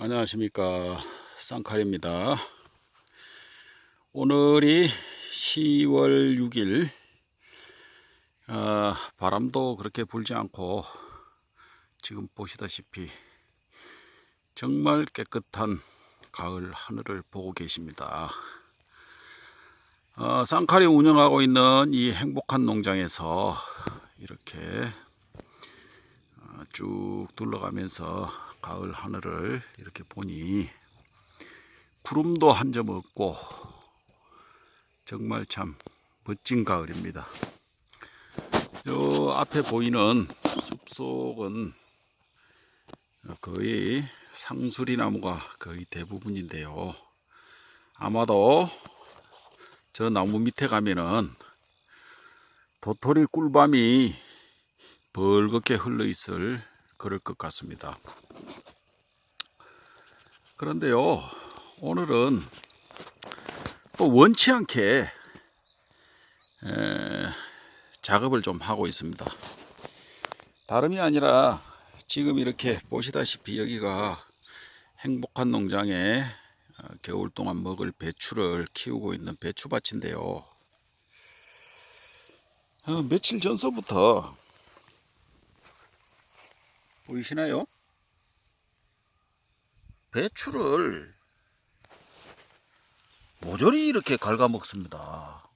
안녕하십니까. 쌍칼입니다. 오늘이 10월 6일. 아, 바람도 그렇게 불지 않고 지금 보시다시피 정말 깨끗한 가을 하늘을 보고 계십니다. 어, 쌍칼이 운영하고 있는 이 행복한 농장에서 이렇게 어, 쭉 둘러가면서 가을 하늘을 이렇게 보니 구름도 한 점 없고 정말 참 멋진 가을입니다. 요 앞에 보이는 숲속은 거의 상수리 나무가 거의 대부분인데요. 아마도 저 나무 밑에 가면은 도토리 꿀밤이 벌겋게 흘러 있을 그럴 것 같습니다. 그런데요, 오늘은 또 원치 않게 에, 작업을 좀 하고 있습니다. 다름이 아니라 지금 이렇게 보시다시피 여기가 행복한 농장에 어, 겨울 동안 먹을 배추를 키우고 있는 배추밭인데요. 어, 며칠 전서부터 보이시나요? 배추를 모조리 이렇게 갉아먹습니다.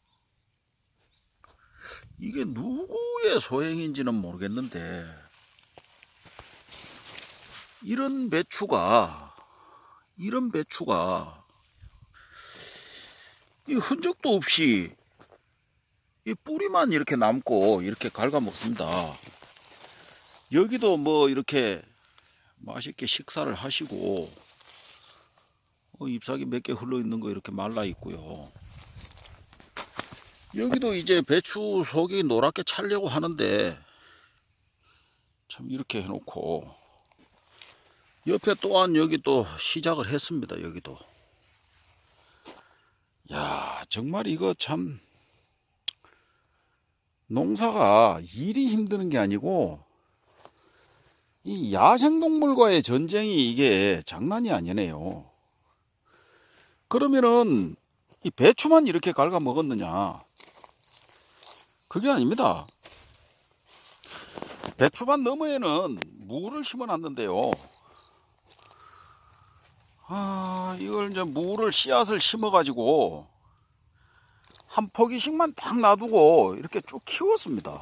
이게 누구의 소행인지는 모르겠는데 이런 배추가 이런 배추가 이 흔적도 없이 이 뿌리만 이렇게 남고 이렇게 갉아먹습니다. 여기도 뭐 이렇게 맛있게 식사를 하시고 어, 잎사귀 몇 개 흘러 있는 거 이렇게 말라 있고요. 여기도 이제 배추 속이 노랗게 차려고 하는데 참 이렇게 해놓고 옆에 또한 여기 또 시작을 했습니다. 여기도 야 정말 이거 참 농사가 일이 힘드는 게 아니고 이 야생동물과의 전쟁이 이게 장난이 아니네요. 그러면은 이 배추만 이렇게 갉아 먹었느냐? 그게 아닙니다. 배추밭 너머에는 무를 심어 놨는데요. 아, 이걸 이제 무를 씨앗을 심어 가지고 한 포기씩만 딱 놔두고 이렇게 쭉 키웠습니다.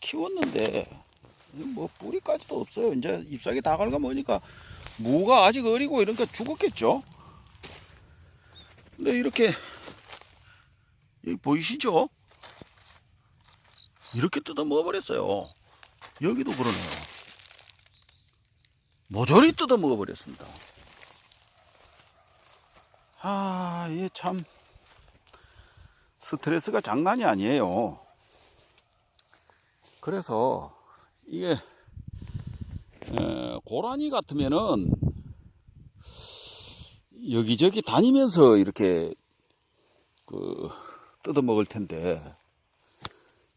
키웠는데 뭐 뿌리까지도 없어요. 이제 잎사귀 다 갉아 먹으니까 무가 아직 어리고 이러니까 죽었겠죠. 근데 이렇게 여기 보이시죠? 이렇게 뜯어 먹어버렸어요. 여기도 그러네요. 모조리 뜯어 먹어버렸습니다. 아, 이게 참 스트레스가 장난이 아니에요. 그래서 이게 에, 고라니 같으면은 여기저기 다니면서 이렇게 그 뜯어 먹을 텐데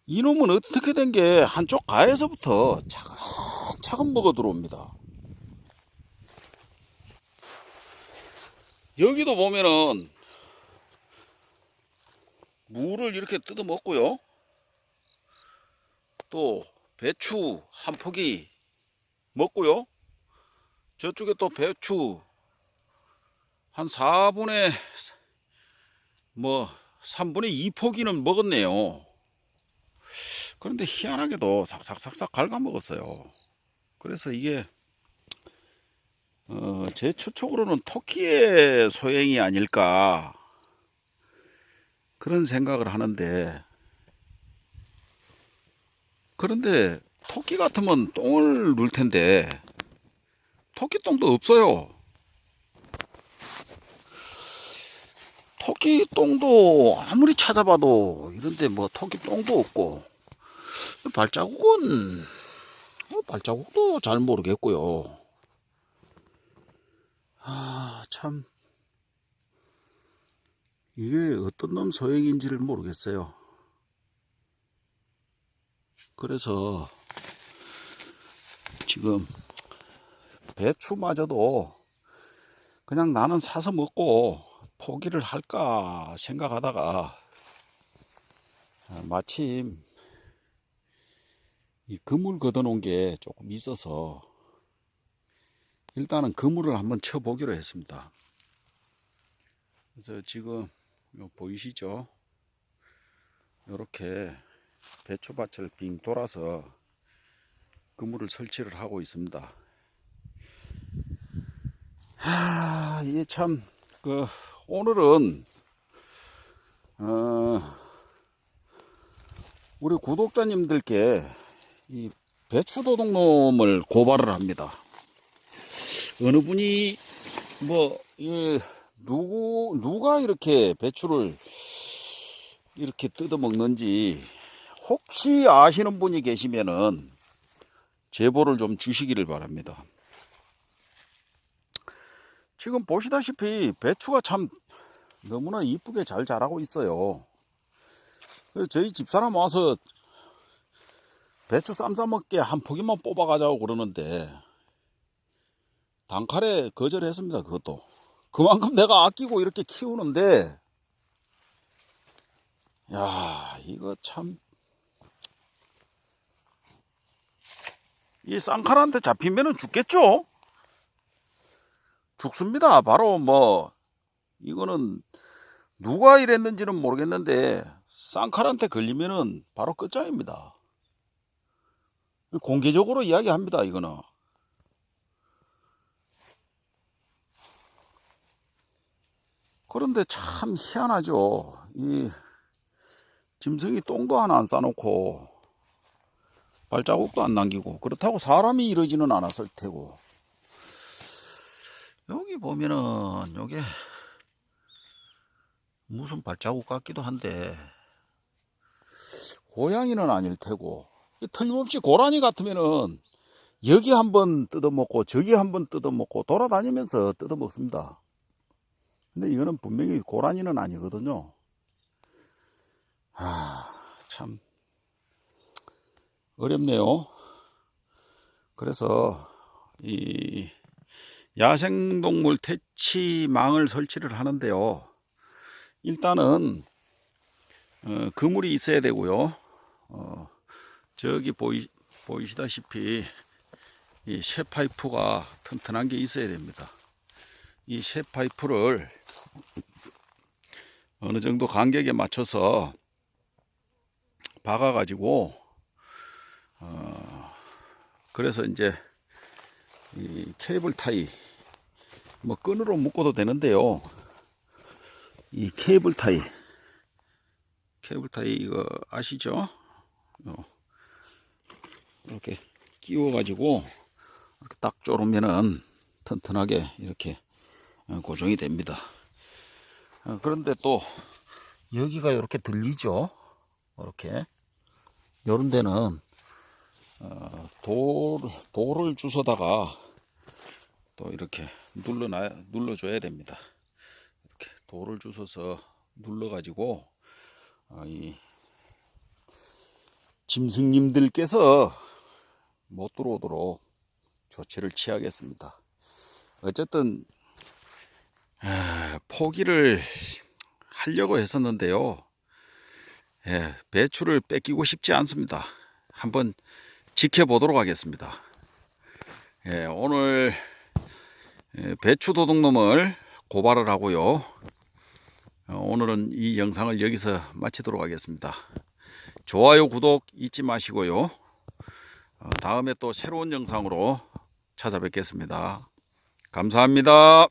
이놈은 어떻게 된 게 한쪽 가에서부터 차근차근 먹어 들어옵니다. 여기도 보면은 무를 이렇게 뜯어 먹고요. 또 배추 한 포기 먹고요. 저쪽에 또 배추 한 4분의 뭐 3분의 2포기는 먹었네요. 그런데 희한하게도 삭삭삭삭 갉아 먹었어요. 그래서 이게 어, 제 추측으로는 토끼의 소행이 아닐까 그런 생각을 하는데 그런데 토끼 같으면 똥을 눌 텐데 토끼 똥도 없어요. 토끼 똥도 아무리 찾아봐도 이런데 뭐 토끼 똥도 없고 발자국은 뭐 발자국도 잘 모르겠고요. 아, 참 이게 어떤 놈 소행인지를 모르겠어요. 그래서 지금 배추마저도 그냥 나는 사서 먹고 포기를 할까 생각하다가 아, 마침 이 그물 걷어놓은 게 조금 있어서 일단은 그물을 한번 쳐보기로 했습니다. 그래서 지금 요 보이시죠? 이렇게 배추밭을 빙 돌아서 그물을 설치를 하고 있습니다. 하, 이게 참, 그, 오늘은, 어, 우리 구독자님들께 이 배추도둑놈을 고발을 합니다. 어느 분이, 뭐, 이, 누구, 누가 이렇게 배추를 이렇게 뜯어먹는지 혹시 아시는 분이 계시면은 제보를 좀 주시기를 바랍니다. 지금 보시다시피 배추가 참 너무나 이쁘게 잘 자라고 있어요. 저희 집사람 와서 배추 쌈 싸먹게 한 포기만 뽑아가자고 그러는데 단칼에 거절했습니다. 그것도 그만큼 내가 아끼고 이렇게 키우는데 야 이거 참 이 쌍칼한테 잡히면은 죽겠죠? 죽습니다. 바로 뭐 이거는 누가 이랬는지는 모르겠는데 쌍칼한테 걸리면은 바로 끝장입니다. 공개적으로 이야기합니다. 이거는 그런데 참 희한하죠. 이 짐승이 똥도 하나 안 싸놓고 발자국도 안 남기고 그렇다고 사람이 이러지는 않았을 테고 여기 보면은 요게 무슨 발자국 같기도 한데 고양이는 아닐 테고 이 틀림없이 고라니 같으면은 여기 한번 뜯어먹고 저기 한번 뜯어먹고 돌아다니면서 뜯어먹습니다. 근데 이거는 분명히 고라니는 아니거든요. 아, 참 어렵네요. 그래서 이 야생동물 퇴치망을 설치를 하는데요. 일단은 어, 그물이 있어야 되고요. 어, 저기 보이 보이시다시피 이 쇠파이프가 튼튼한 게 있어야 됩니다. 이 쇠파이프를 어느 정도 간격에 맞춰서 박아 가지고 어, 그래서 이제 이 케이블 타이 뭐 끈으로 묶어도 되는데요. 이 케이블 타이 케이블 타이 이거 아시죠? 어, 이렇게 끼워 가지고 이렇게 딱 조르면은 튼튼하게 이렇게 어, 고정이 됩니다. 어, 그런데 또 여기가 이렇게 들리죠? 이렇게 이런 데는 어, 돌, 돌을 주워다가 또 이렇게 눌러놔, 눌러줘야 됩니다. 이렇게 돌을 주워서 눌러가지고 어, 이 짐승님들께서 못 들어오도록 조치를 취하겠습니다. 어쨌든 아, 포기를 하려고 했었는데요. 예, 배추를 뺏기고 싶지 않습니다. 한번 지켜보도록 하겠습니다. 예, 오늘 예, 배추 도둑놈을 고발을 하고요. 어, 오늘은 이 영상을 여기서 마치도록 하겠습니다. 좋아요, 구독 잊지 마시고요. 어, 다음에 또 새로운 영상으로 찾아뵙겠습니다. 감사합니다.